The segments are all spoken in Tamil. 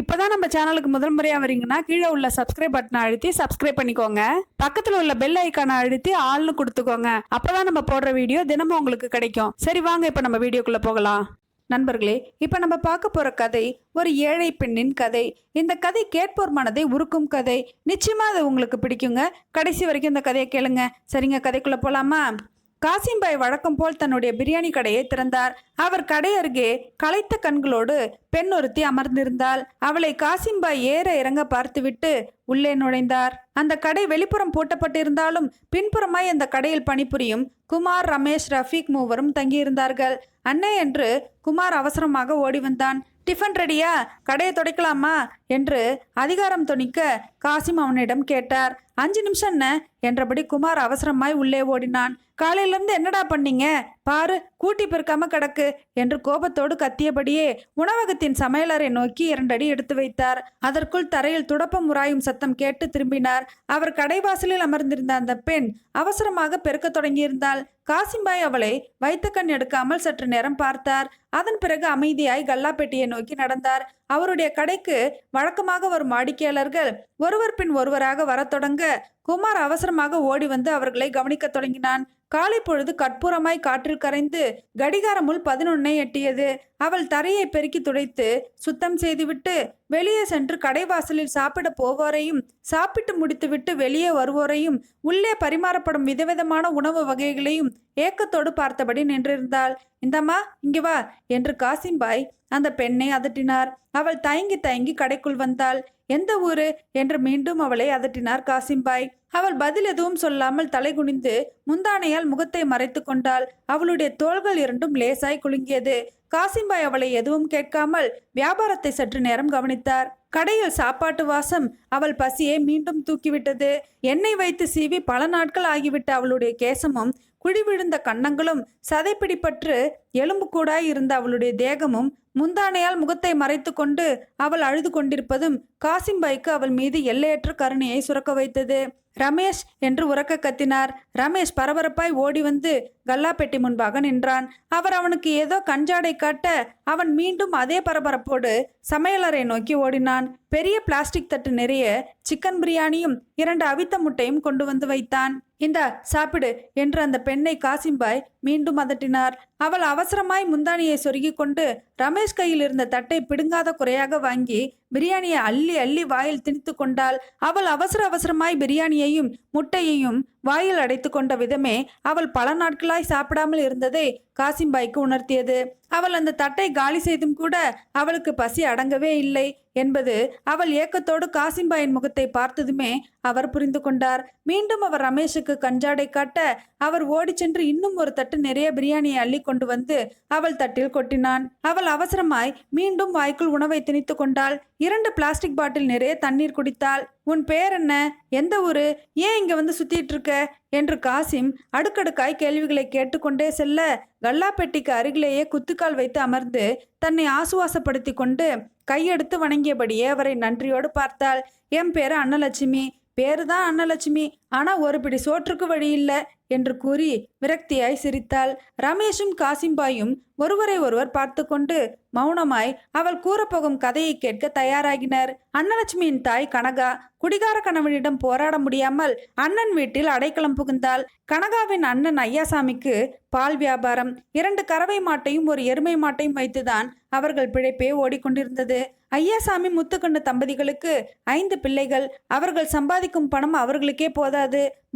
இப்போதான் நம்ம சேனலுக்கு முதல் முறையாக வரீங்கன்னா கீழே உள்ள சப்ஸ்கிரைப் பட்டனை அழுத்தி சப்ஸ்கிரைப் பண்ணிக்கோங்க. பக்கத்தில் உள்ள பெல் ஐக்கானை அழுத்தி ஆள்னு கொடுத்துக்கோங்க. அப்போதான் நம்ம போடுற வீடியோ தினமும் உங்களுக்கு கிடைக்கும். சரி வாங்க இப்போ நம்ம வீடியோக்குள்ளே போகலாம். நண்பர்களே இப்போ நம்ம பார்க்க போகிற கதை ஒரு ஏழை பெண்ணின் கதை. இந்த கதை கேட்போர் மனதை உருக்கும் கதை. நிச்சயமாக அது உங்களுக்கு பிடிக்குங்க. கடைசி வரைக்கும் இந்த கதையை கேளுங்க. சரிங்க கதைக்குள்ளே போகலாமா காசிம்பாய் வழக்கம் போல் தன்னுடைய பிரியாணி கடையை திறந்தார். அவர் கடை அருகே களைத்த கண்களோடு பெண் ஒருத்தி அமர்ந்திருந்தாள். அவளை காசிம்பாய் ஏற இறங்க பார்த்துவிட்டு உள்ளே நுழைந்தார். அந்த கடை வெளிப்புறம் பூட்டப்பட்டிருந்தாலும் பின்புறமாய் அந்த கடையில் பணிபுரியும் குமார் ரமேஷ் ரஃபீக் மூவரும் தங்கியிருந்தார்கள். அண்ணே என்று குமார் அவசரமாக ஓடி வந்தான். டிஃபன் ரெடியா? கடையை துடைக்கலாமா? என்று அதிகாரம் துணிக்க காசிம் அவனிடம் கேட்டார். அஞ்சு நிமிஷம் என்ன? என்றபடி குமார் அவசரமாய் உள்ளே ஓடினான். காலையிலேருந்து என்னடா பண்ணீங்க? பாரு கூட்டி பெருக்காம கிடக்கு என்று கோபத்தோடு கத்தியபடியே உணவகத்தின் சமையலறை நோக்கி இரண்டடி எடுத்து வைத்தார். அதற்குள் தரையில் துடப்பம் உராயும் சத்தம் கேட்டு திரும்பினார். அவர் கடைவாசலில் அமர்ந்திருந்த அந்த பெண் அவசரமாக பெருக்கத் தொடங்கியிருந்தாள். காசிம்பாய் அவளை வைத்த கண் எடுக்காமல் சற்று நேரம் பார்த்தார். அதன் பிறகு அமைதியாய் கல்லாப்பெட்டியை நோக்கி நடந்தார். அவருடைய கடைக்கு வழக்கமாக வரும் வாடிக்கையாளர்கள் ஒருவர் பின் ஒருவராக வரத் தொடங்க குமார் அவசரமாக ஓடி வந்து அவர்களை கவனிக்கத் தொடங்கினான். காலை பொழுது கற்பூரமாய் காற்றில் கரைந்து கடிகாரமுள் பதினொன்னை எட்டியது. அவள் தரையை பெருக்கி துடைத்து சுத்தம் செய்துவிட்டு வெளியே சென்று கடைவாசலில் சாப்பிட போவோரையும் சாப்பிட்டு முடித்துவிட்டு வெளியே வருவோரையும் உள்ளே பரிமாறப்படும் விதவிதமான உணவு வகைகளையும் ஏக்கத்தோடு பார்த்தபடி நின்றிருந்தாள். இந்தம்மா இங்கே வா என்று காசிம்பாய் அந்த பெண்ணை அதட்டினார். அவள் தயங்கி தயங்கி கடைக்குள் வந்தாள். எந்த ஊரு? என்று மீண்டும் அவளை அதட்டினார் காசிம்பாய். அவள் பதில் எதுவும் சொல்லாமல் தலை குனிந்து முந்தானையால் முகத்தை மறைத்து கொண்டாள். அவளுடைய தோள்கள் இரண்டும் லேசாய் குலுங்கியது. காசிம்பாய் அவளை எதுவும் கேட்காமல் வியாபாரத்தை சற்று நேரம் கவனித்தார். கடையில் சாப்பாட்டு வாசம் அவள் பசியை மீண்டும் தூக்கிவிட்டது. எண்ணெய் வைத்து சீவி பல நாட்கள் ஆகிவிட்ட அவளுடைய கேசமும் குழி விழுந்த கன்னங்களும் சதைப்பிடிப்பற்று எலும்பு கூடாய் இருந்த அவளுடைய தேகமும் முந்தானையால் முகத்தை மறைத்து கொண்டு அவள் அழுது கொண்டிருப்பதும் காசிம்பாய்க்கு அவள் மீது எல்லையற்ற கருணையை சுரக்க வைத்தது. ரமேஷ் என்று உறக்க கத்தினார். ரமேஷ் பரபரப்பாய் ஓடி வந்து கல்லாப்பெட்டி முன்பாக நின்றான். அவர் அவனுக்கு ஏதோ கஞ்சாடை காட்ட அவன் மீண்டும் அதே பரபரப்போடு சமையலறை நோக்கி ஓடினான். பெரிய பிளாஸ்டிக் தட்டு நிறைய சிக்கன் பிரியாணியும் இரண்டு அவித்த முட்டையும் கொண்டு வந்து வைத்தான். இந்தா சாப்பிடு என்று அந்த பெண்ணை காசிம்பாய் மீண்டும் அதட்டினார். அவள் அவசரமாய் முந்தானியை சொருகி கொண்டு ரமேஷ் கையில் இருந்த தட்டை பிடுங்காத குறையாக வாங்கி பிரியாணியை அள்ளி அள்ளி வாயில் திணித்து கொண்டாள் அவள் அவசர அவசரமாய் பிரியாணியையும் முட்டையையும் வாயில் அடைத்து கொண்ட விதமே அவள் பல நாட்களாய் சாப்பிடாமல் இருந்ததை காசிம்பாய்க்கு உணர்த்தியது. அவள் அந்த தட்டை காலி செய்தும் கூட அவளுக்கு பசி அடங்கவே இல்லை. என்பது அவள் ஏக்கத்தோடு காசிம்பாயின் முகத்தை பார்த்ததுமே அவர் புரிந்து கொண்டார். மீண்டும் அவர் ரமேஷுக்கு கஞ்சாடை காட்ட அவர் ஓடிச் சென்று இன்னும் ஒரு தட்டு நிறைய பிரியாணியை அள்ளி கொண்டு வந்து அவள் தட்டில் கொட்டினான். அவள் அவசரமாய் மீண்டும் வாய்க்குள் உணவை திணித்து கொண்டாள். இரண்டு பிளாஸ்டிக் பாட்டில் நிறைய தண்ணீர் குடித்தாள். உன் பேர் என்ன எந்த ஊரு? ஏன் இங்க வந்து சுத்திட்டு இருக்க என்று காசிம் அடுக்கடுக்காய் கேள்விகளை கேட்டுக்கொண்டே செல்ல கல்லாப்பெட்டிக்கு அருகிலேயே குத்துக்கால் வைத்து அமர்ந்து தன்னை ஆசுவாசப்படுத்தி கொண்டு கையெடுத்து வணங்கியபடியே அவரை நன்றியோடு பார்த்தாள். என் பேரு அன்னலட்சுமி. பேரு தான் அன்னலட்சுமி. ஆனால் ஒரு பிடி சோற்றுக்கு வழி இல்லை என்று கூறி விரக்தியாய் சிரித்தாள். ரமேஷும் காசிம்பாயும் ஒருவரை ஒருவர் பார்த்து கொண்டு மௌனமாய் அவள் கூறப்போகும் கதையை கேட்க தயாராகினர். அன்னலட்சுமியின் தாய் கனகா குடிகார கணவனிடம் போராட முடியாமல் அண்ணன் வீட்டில் அடைக்கலம் புகுந்தாள். கனகாவின் அண்ணன் ஐயாசாமிக்கு பால் வியாபாரம் இரண்டு கறவை மாட்டையும் ஒரு எருமை மாட்டையும் வைத்துதான் அவர்கள் பிழைப்பே ஓடிக்கொண்டிருந்தது. ஐயாசாமி முத்துக்கண்ணு தம்பதிகளுக்கு ஐந்து பிள்ளைகள் அவர்கள் சம்பாதிக்கும் பணம் அவர்களுக்கே போதாது.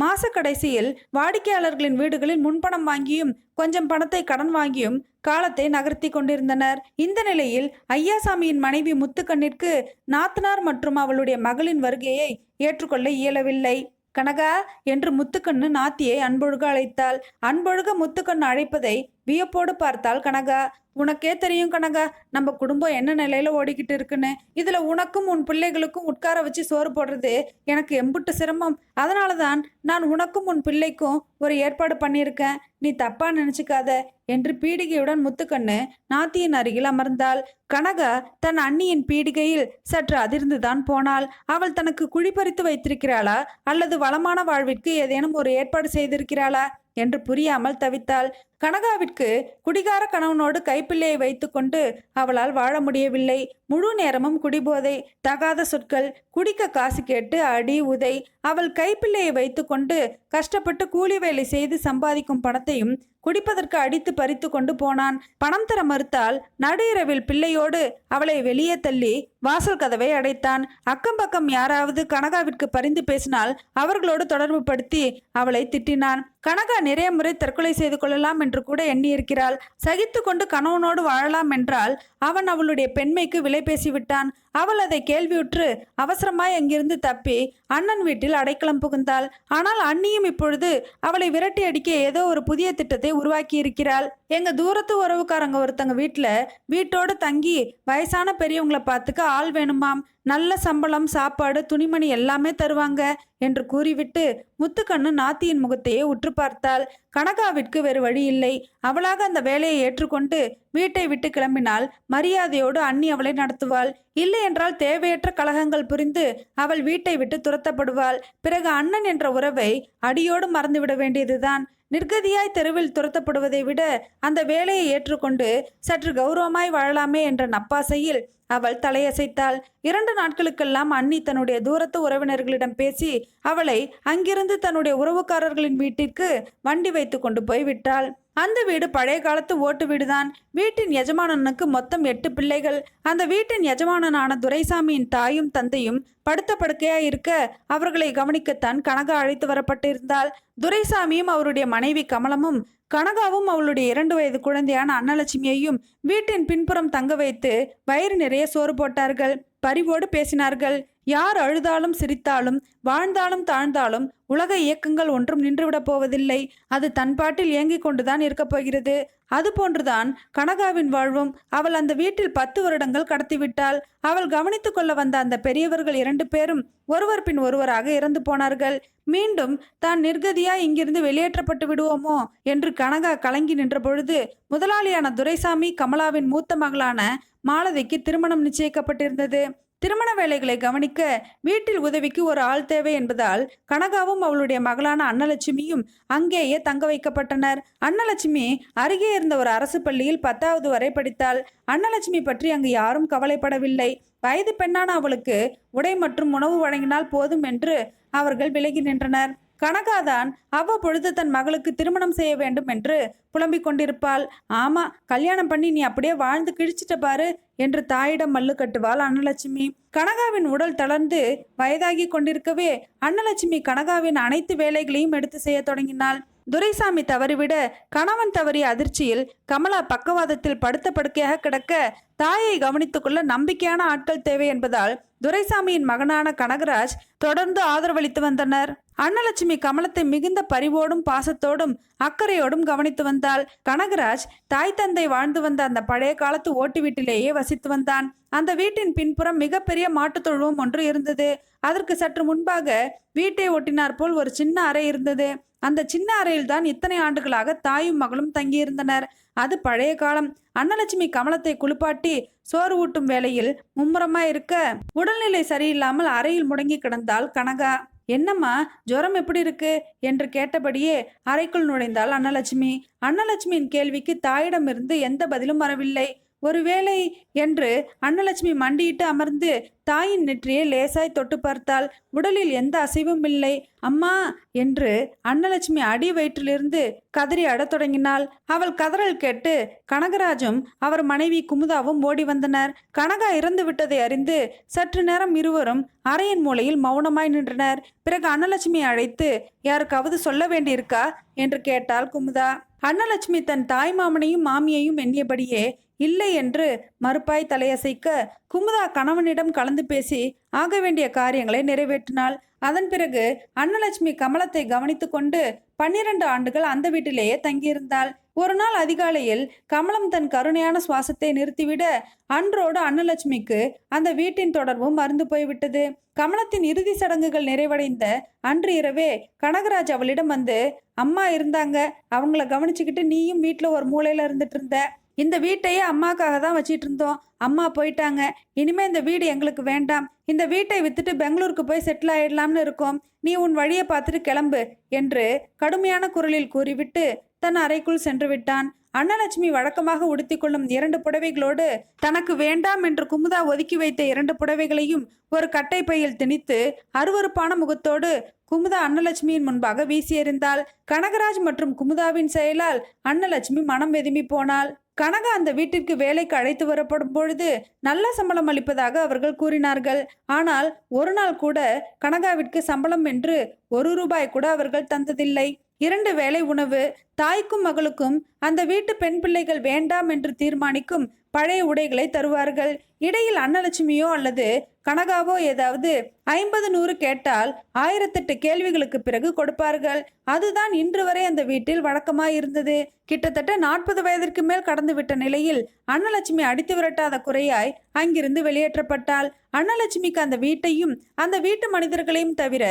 மாச கடைசியில் வாடிக்கையாளர்களின் வீடுகளில் முன்பணம் வாங்கியும் கொஞ்சம் பணத்தை கடன் வாங்கியும் காலத்தை நகர்த்தி கொண்டிருந்தனர். இந்த நிலையில் ஐயாசாமியின் மனைவி முத்துக்கண்ணிற்கு நாத்தனார் மற்றும் அவளுடைய மகளின் வருகையை ஏற்றுக்கொள்ள இயலவில்லை. கனகா என்று முத்துக்கண்ணு நாத்தியை அன்பொழுக அழைத்தாள். அன்பொழுக முத்துக்கண்ணு அழைப்பதை வியப்போடு பார்த்தாள் கனகா. உனக்கே தெரியும் கனகா நம்ம குடும்பம் என்ன நிலையில ஓடிக்கிட்டு இருக்குன்னு. இதுல உனக்கும் உன் பிள்ளைகளுக்கும் உட்கார வச்சு சோறு போடுறது எனக்கு எம்புட்டு சிரமம். அதனால தான் நான் உனக்கும் உன் பிள்ளைக்கும் ஒரு ஏற்பாடு பண்ணியிருக்கேன். நீ தப்பா நினைச்சுக்காத என்று பீடிகையுடன் முத்துக்கண்ணு நாத்தியின் அருகில் அமர்ந்தாள். கனகா தன் அண்ணியின் பீடிகையில் சற்று அதிர்ந்துதான் போனாள். அவள் தனக்கு குழி பறித்து வைத்திருக்கிறாளா அல்லது வளமான வாழ்விற்கு ஏதேனும் ஒரு ஏற்பாடு செய்திருக்கிறாளா? என்று புரியாமல் தவித்தாள். கனகாவிற்கு குடிகார கணவனோடு கைப்பிள்ளையை வைத்துக்கொண்டு அவளால் வாழ முடியவில்லை. முழு நேரமும் குடிபோதை தகாத சொற்கள் குடிக்க காசு கேட்டு அடி உதை அவள் கைப்பிள்ளையை வைத்துக்கொண்டு கஷ்டப்பட்டு கூலி வேலை செய்து சம்பாதிக்கும் பணத்தையும் குடிப்பதற்கு அடித்து பறித்து கொண்டு போனான். பணம் தர மறுத்தால் நடு இரவில் பிள்ளையோடு அவளை வெளியே தள்ளி வாசல் கதவை அடைத்தான். அக்கம் பக்கம் யாராவது கனகாவிற்கு பரிந்து பேசினால் அவர்களோடு தொடர்பு படுத்தி அவளை திட்டினான். கனகா நிறைய முறை தற்கொலை செய்து கொள்ளலாம் என்று கூட எண்ணியிருக்கிறாள். சகித்து கொண்டு கணவனோடு வாழலாம் என்றால் அவன் அவளுடைய பெண்மைக்கு விலை பேசிவிட்டான். அவள் அதை கேள்வியுற்று அவசரமாய் அங்கிருந்து தப்பி அண்ணன் வீட்டில் அடைக்கலம் புகுந்தாள். ஆனால் அண்ணியும் இப்பொழுது அவளை விரட்டி அடிக்க ஏதோ ஒரு புதிய திட்டத்தை உருவாக்கி இருக்கிறாள் எங்க தூரத்து உறவுக்காரங்க ஒருத்தங்க வீட்டில் வீட்டோடு தங்கி வயசான பெரியவங்களை பார்த்துக்க ஆள் வேணுமாம். நல்ல சம்பளம் சாப்பாடு துணிமணி எல்லாமே தருவாங்க என்று கூறிவிட்டு முத்துக்கண்ணு நாத்தியின் முகத்தையே உற்று பார்த்தாள். கனகாவிற்கு வேறு வழி இல்லை. அவளாக அந்த வேலையை ஏற்றுக்கொண்டு வீட்டை விட்டு கிளம்பினால் மரியாதையோடு அண்ணி அவளை நடத்துவாள். இல்லை என்றால் தேவையற்ற கலகங்கள் புரிந்து அவள் வீட்டை விட்டு துரத்தப்படுவாள். பிறகு அண்ணன் என்ற உறவை அடியோடு மறந்துவிட வேண்டியதுதான். நிர்கதியாய் தெருவில் துரத்தப்படுவதை விட அந்த வேலையை ஏற்றுக்கொண்டு சற்று கௌரவமாய் வாழலாமே என்ற நப்பாசையில் அவள் தலையசைத்தாள். இரண்டு நாட்களுக்கெல்லாம் அண்ணி தன்னுடைய தூரத்து உறவினர்களிடம் பேசி அவளை அங்கிருந்து தன்னுடைய உறவுக்காரர்களின் வீட்டிற்கு வண்டி வைத்து கொண்டு போய் விட்டாள். அந்த வீடு பழைய காலத்து ஓட்டு வீடுதான். வீட்டின் எஜமானனுக்கு மொத்தம் எட்டு பிள்ளைகள். அந்த வீட்டின் எஜமானனான துரைசாமியின் தாயும் தந்தையும் படுத்த படுக்கையாக இருக்க அவர்களை கவனிக்கத்தான் கனகா அழைத்து வரப்பட்டிருந்தாள். துரைசாமியும் அவருடைய மனைவி கமலமும் கனகாவும் அவளுடைய இரண்டு வயது குழந்தையான அன்னலட்சுமியையும் வீட்டின் பின்புறம் தங்க வைத்து வயிறு நிறைய சோறு போட்டார்கள். பரிவோடு பேசினார்கள். யார் அழுதாலும் சிரித்தாலும் வாழ்ந்தாலும் தாழ்ந்தாலும் உலக இயக்கங்கள் ஒன்றும் நின்றுவிடப் போவதில்லை. அது தன் பாட்டில் இயங்கிக் கொண்டுதான் இருக்கப் போகிறது. அதுபோன்றுதான் கனகாவின் வாழ்வும் அவள் அந்த வீட்டில் பத்து வருடங்கள் கடத்திவிட்டாள். அவள் கவனித்துக் கொள்ள வந்த அந்த பெரியவர்கள் இரண்டு பேரும் ஒருவர் பின் ஒருவராக இறந்து போனார்கள். மீண்டும் தான் நிர்கதியா இங்கிருந்து வெளியேற்றப்பட்டு விடுவோமோ? என்று கனகா கலங்கி நின்ற பொழுது முதலாளியான துரைசாமி கமலாவின் மூத்த மகளான மாலதிக்கு திருமணம் நிச்சயிக்கப்பட்டிருந்தது. திருமண வேலைகளை கவனிக்க வீட்டில் உதவிக்கு ஒரு ஆள் தேவை என்பதால் கனகாவும் அவளுடைய மகளான அன்னலட்சுமியும் அங்கேயே தங்க வைக்கப்பட்டனர். அன்னலட்சுமி அருகே இருந்த ஒரு அரசு பள்ளியில் பத்தாவது வரை படித்தாள். அன்னலட்சுமி பற்றி அங்கு யாரும் கவலைப்படவில்லை. வயது பெண்ணான அவளுக்கு உடை மற்றும் உணவு வழங்கினால் போதும் என்று அவர்கள் விலகி நின்றனர். கனகாதான் அவ்வப்பொழுது தன் மகளுக்கு திருமணம் செய்ய வேண்டும் என்று புலம்பிக் கொண்டிருப்பாள். ஆமா கல்யாணம் பண்ணி நீ அப்படியே வாழ்ந்து கிழிச்சிட்ட பாரு என்று தாயிடம் மல்லு கட்டுவாள் அன்னலட்சுமி. கனகாவின் உடல் தளர்ந்து வயதாகி கொண்டிருக்கவே அன்னலட்சுமி கனகாவின் அனைத்து வேலைகளையும் எடுத்து செய்ய தொடங்கினாள். துரைசாமி தவறிவிட கணவன் தவறிய அதிர்ச்சியில் கமலா பக்கவாதத்தில் படுத்த படுக்கையாக கிடக்க தாயை கவனித்துக்கொள்ள நம்பிக்கையான ஆட்கள் தேவை என்பதால் துரைசாமியின் மகனான கனகராஜ் தொடர்ந்து ஆதரவளித்து வந்தனர். அன்னலட்சுமி கமலத்தை மிகுந்த பரிவோடும் பாசத்தோடும் அக்கறையோடும் கவனித்து வந்தாள். கனகராஜ் தாய் தந்தை வாழ்ந்து வந்த அந்த பழைய காலத்து ஓட்டு வீட்டிலேயே வசித்து வந்தான். அந்த வீட்டின் பின்புறம் மிகப்பெரிய மாட்டுத் தொழுவம் ஒன்று இருந்தது. அதற்கு சற்று முன்பாக வீட்டை ஒட்டினார் போல் ஒரு சின்ன அறை இருந்தது. அந்த சின்ன அறையில்தான் இத்தனை ஆண்டுகளாக தாயும் மகளும் தங்கியிருந்தனர். அது பழைய காலம். அன்னலட்சுமி கமலத்தை குளிப்பாட்டி சோறு ஊட்டும் வேளையில் மும்முரமா இருக்க உடல்நிலை சரியில்லாமல் அறையில் முடங்கி கிடந்தால் கனகா. என்னம்மா ஜுரம் எப்படி இருக்கு? என்று கேட்டபடியே அறைக்குள் நுழைந்தாள் அன்னலட்சுமி. அன்னலட்சுமியின் கேள்விக்கு தாயிடமிருந்து எந்த பதிலும் வரவில்லை. ஒருவேளை என்று அன்னலட்சுமி மண்டியிட்டு அமர்ந்து தாயின் நெற்றியை லேசாய் தொட்டு பார்த்தாள் உடலில் எந்த அசைவும் இல்லை. அம்மா என்று அன்னலட்சுமி அடி வயிற்றிலிருந்து கதறி அடத் தொடங்கினாள். அவள் கதறல் கேட்டு கனகராஜும் அவர் மனைவி குமுதாவும் ஓடி வந்தனர். கனகா இறந்து விட்டதை அறிந்து சற்று நேரம் இருவரும் அறையின் மூலையில் மௌனமாய் நின்றனர். பிறகு அன்னலட்சுமியை அழைத்து யாருக்காவது சொல்ல வேண்டியிருக்கா? என்று கேட்டாள் குமுதா. அன்னலட்சுமி தன் தாய் மாமனையும் மாமியையும் எண்ணியபடியே இல்லை என்று மறுப்பாய் தலையசைக்க குமுதா கணவனிடம் கலந்து பேசி ஆக வேண்டிய காரியங்களை நிறைவேற்றினாள். அதன் பிறகு அன்னலட்சுமி கமலத்தை கவனித்துக்கொண்டு கொண்டு பன்னிரண்டு ஆண்டுகள் அந்த வீட்டிலேயே தங்கியிருந்தாள். ஒரு நாள் அதிகாலையில் கமலம் தன் கருணையான சுவாசத்தை நிறுத்திவிட அன்றோடு அன்னலட்சுமிக்கு அந்த வீட்டின் தொடர்பும் மறந்து போய்விட்டது. கமலத்தின் இறுதி சடங்குகள் நிறைவடைந்த அன்று இரவே கனகராஜ் அவளிடம் வந்து அம்மா இருந்தாங்க. அவங்கள கவனிச்சுக்கிட்டு நீயும் வீட்டில் ஒரு மூலையில் இருந்துட்டு இருந்த. இந்த வீட்டையே அம்மாக்காக தான் வச்சிட்டு இருந்தோம் அம்மா போயிட்டாங்க. இனிமே இந்த வீடு எங்களுக்கு வேண்டாம். இந்த வீட்டை வித்துட்டு பெங்களூருக்கு போய் செட்டில் ஆயிடலாம்னு இருக்கோம். நீ உன் வழியை பார்த்துட்டு கிளம்பு என்று கடுமையான குரலில் கூறிவிட்டு தன் அறைக்குள் சென்று விட்டான். அன்னலட்சுமி வழக்கமாக உடுத்திக்கொள்ளும் இரண்டு புடவைகளோடு தனக்கு வேண்டாம் என்று குமுதா ஒதுக்கி வைத்த இரண்டு புடவைகளையும் ஒரு கட்டை பையில் திணித்து அருவருப்பான முகத்தோடு குமுதா அன்னலட்சுமியின் முன்பாக வீசியறிந்தாள். கனகராஜ் மற்றும் குமுதாவின் செயலால் அன்னலட்சுமி மனம் வெதும்பி போனாள். கனகா அந்த வீட்டிற்கு வேலைக்கு அழைத்து வரப்படும் பொழுது நல்ல சம்பளம் அளிப்பதாக அவர்கள் கூறினார்கள். ஆனால் ஒரு நாள் கூட கனகாவிற்கு சம்பளம் என்று ஒரு ரூபாய் கூட அவர்கள் தந்ததில்லை. இரண்டு வேளை உணவு தாய்க்கும் மகளுக்கும் அந்த வீட்டு பெண் பிள்ளைகள் வேண்டாம் என்று தீர்மானிக்கும் பழைய உடைகளை தருவார்கள். இடையில் அன்னலட்சுமியோ அல்லது கனகாவோ ஏதாவது ஐம்பது நூறு கேட்டால் ஆயிரத்தெட்டு கேள்விகளுக்கு பிறகு கொடுப்பார்கள். அதுதான் இன்று வரை அந்த வீட்டில் வழக்கமாய் இருந்தது. கிட்டத்தட்ட நாற்பது வயதிற்கு மேல் கடந்து விட்ட நிலையில் அன்னலட்சுமி அடித்து விரட்டாத குறையாய் அங்கிருந்து வெளியேற்றப்பட்டால் அன்னலட்சுமிக்கு அந்த வீட்டையும் அந்த வீட்டு மனிதர்களையும் தவிர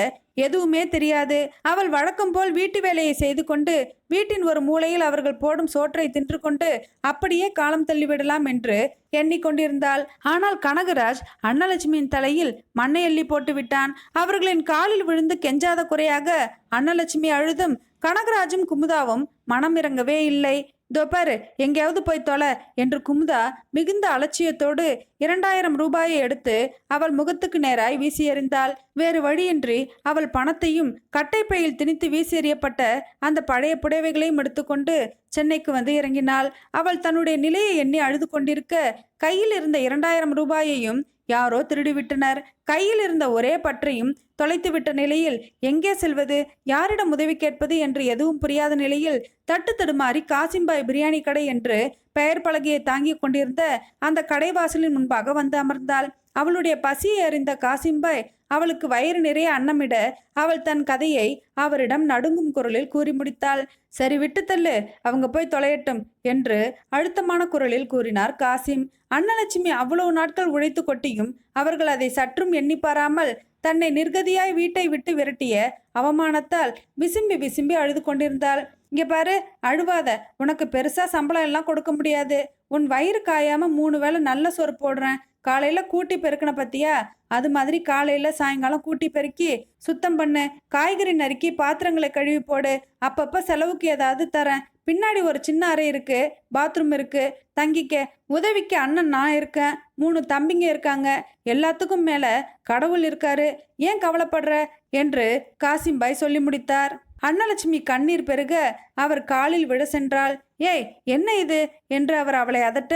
எதுவுமே தெரியாது. அவள் வழக்கம் போல் வீட்டு வேலையை செய்து கொண்டு வீட்டின் ஒரு மூலையில் அவர்கள் போடும் சோற்றை தின்று கொண்டு அப்படியே காலம் தள்ளிவிடலாம் என்று எண்ணிக்கொண்டிருந்தாள். ஆனால் கனகராஜ் அன்னலட்சுமியின் தலையில் மண்ணை எள்ளி போட்டு விட்டான். அவர்களின் காலில் விழுந்து கெஞ்சாத குறையாக அன்னலட்சுமி அழுதும் கனகராஜும் குமுதாவும் மனம் இறங்கவே இல்லை. இதோ பாரு எங்கேயாவது போய் தொலை என்று குமுதா மிகுந்த அலட்சியத்தோடு இரண்டாயிரம் ரூபாயை எடுத்து அவள் முகத்துக்கு நேராய் வீசி எறிந்தாள். வேறு வழியின்றி அவள் பணத்தையும் கட்டைப்பையில் திணித்து வீசி எறியப்பட்ட அந்த பழைய புடவைகளையும் எடுத்துக்கொண்டு சென்னைக்கு வந்து இறங்கினாள். அவள் தன்னுடைய நிலையை எண்ணி அழுது கொண்டிருக்க கையில் இருந்த இரண்டாயிரம் ரூபாயையும் யாரோ திருடிவிட்டனர். கையில் இருந்த ஒரே பற்றையும் தொலைத்துவிட்ட நிலையில் எங்கே செல்வது? யாரிடம் உதவி கேட்பது என்று எதுவும் புரியாத நிலையில் தட்டு தடுமாறி காசிம்பாய் பிரியாணி கடை என்று பெயர் பலகையை தாங்கிக் கொண்டிருந்த அந்த கடைவாசலின் முன்பாக வந்து அமர்ந்தாள். அவளுடைய பசியை அறிந்த காசிம்பாய் அவளுக்கு வயிறு நிறைய அன்னமிட அவள் தன் கதையை அவரிடம் நடுங்கும் குரலில் கூறி முடித்தாள். சரி விட்டு தள்ளு. அவங்க போய் தொலையட்டும் என்று அழுத்தமான குரலில் கூறினார் காசிம். அன்னலட்சுமி அவ்வளவு நாட்கள் உழைத்து கொட்டியும் அவர்கள் அதை சற்றும் எண்ணி பாராமல் தன்னை நிர்கதியாய் வீட்டை விட்டு விரட்டிய அவமானத்தால் விசும்பி விசும்பி அழுது கொண்டிருந்தாள். இங்கே பாரு அழுவாத. உனக்கு பெருசாக சம்பளம் எல்லாம் கொடுக்க முடியாது. உன் வயிறு காயாமல் மூணு வேளை நல்ல சோறு போடுறேன். காலையில் கூட்டி பெருக்கின பத்தியா? அது மாதிரி காலையில் சாயங்காலம் கூட்டி பெருக்கி சுத்தம் பண்ணு. காய்கறி நறுக்கி பாத்திரங்களை கழுவி போடு. அப்பப்போ செலவுக்கு ஏதாவது தரேன். பின்னாடி ஒரு சின்ன அறை இருக்கு. பாத்ரூம் இருக்கு. தங்கிக்க. உதவிக்கு அண்ணன் நான் இருக்கேன். மூணு தம்பிங்க இருக்காங்க. எல்லாத்துக்கும் மேலே கடவுள் இருக்காரு. ஏன் கவலைப்படுற? என்று காசிம்பாய் சொல்லி முடித்தார். அன்னலட்சுமி கண்ணீர் பெருக அவர் காலில் விட சென்றாள். ஏய் என்ன இது? என்று அவர் அவளை அதட்ட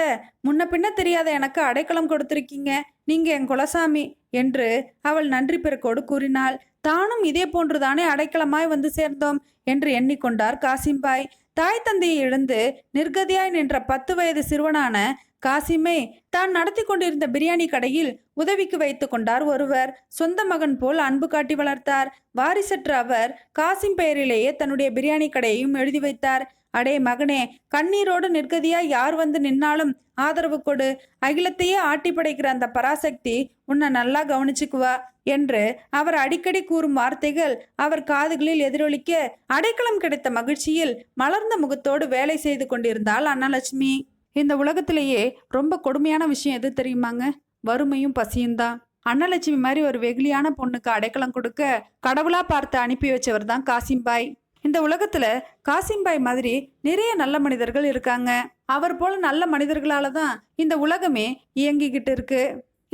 முன்ன பின்ன தெரியாத எனக்கு அடைக்கலம் கொடுத்திருக்கீங்க. நீங்க என் குலசாமி என்று அவள் நன்றி பெருக்கோடு கூறினாள். தானும் இதே போன்றுதானே அடைக்கலமாய் வந்து சேர்ந்தோம் என்று எண்ணிக்கொண்டார் காசிம்பாய். தாய் தந்தையை எழுந்து நிர்கதியாய் நின்ற பத்து வயது சிறுவனான காசிமை தான் நடத்தி கொண்டிருந்த பிரியாணி கடையில் உதவிக்கு வைத்து கொண்டார் ஒருவர். சொந்த மகன் போல் அன்பு காட்டி வளர்த்தார். வாரிசற்ற அவர் காசிம் பெயரிலேயே தன்னுடைய பிரியாணி கடையையும் எழுதி வைத்தார். அடே மகனே கண்ணீரோடு நிற்கதியா யார் வந்து நின்னாலும் ஆதரவு கொடு. அகிலத்தையே ஆட்டி படைக்கிற அந்த பராசக்தி உன்னை நல்லா கவனிச்சுக்குவா என்று அவர் அடிக்கடி கூறும் வார்த்தைகள் அவர் காதுகளில் எதிரொலிக்க அடைக்கலம் கிடைத்த மகிழ்ச்சியில் மலர்ந்த முகத்தோடு வேலை செய்து கொண்டிருந்தாள் அன்னலட்சுமி இந்த உலகத்திலேயே ரொம்ப கொடுமையான விஷயம் எது தெரியுமாங்க? வறுமையும் பசியும் தான். அன்னலட்சுமி மாதிரி ஒரு வெகுளியான பொண்ணுக்கு அடைக்கலம் கொடுக்க கடவுளா பார்த்து அனுப்பி வச்சவர் தான் காசிம்பாய். இந்த உலகத்துல காசிம்பாய் மாதிரி நிறைய நல்ல மனிதர்கள் இருக்காங்க. அவர் போல நல்ல மனிதர்களால தான் இந்த உலகமே இயங்கிக்கிட்டு இருக்கு.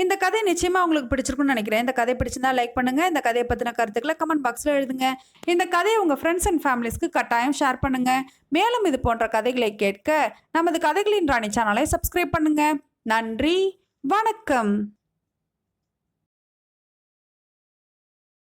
இந்த கதை நிச்சயமாக உங்களுக்கு பிடிச்சிருக்கும்னு நினைக்கிறேன். இந்த கதை பிடிச்சிருந்தா லைக் பண்ணுங்க. இந்த கதையை பற்றின கருத்துக்களை கமெண்ட் பாக்ஸில் எழுதுங்க. இந்த கதையை உங்கள் ஃப்ரெண்ட்ஸ் அண்ட் ஃபேமிலிஸ்க்கு கட்டாயம் ஷேர் பண்ணுங்க. மேலும் இது போன்ற கதைகளை கேட்க நமது கதைகளின் ராணி சேனலை சப்ஸ்கிரைப் பண்ணுங்க. நன்றி. வணக்கம்.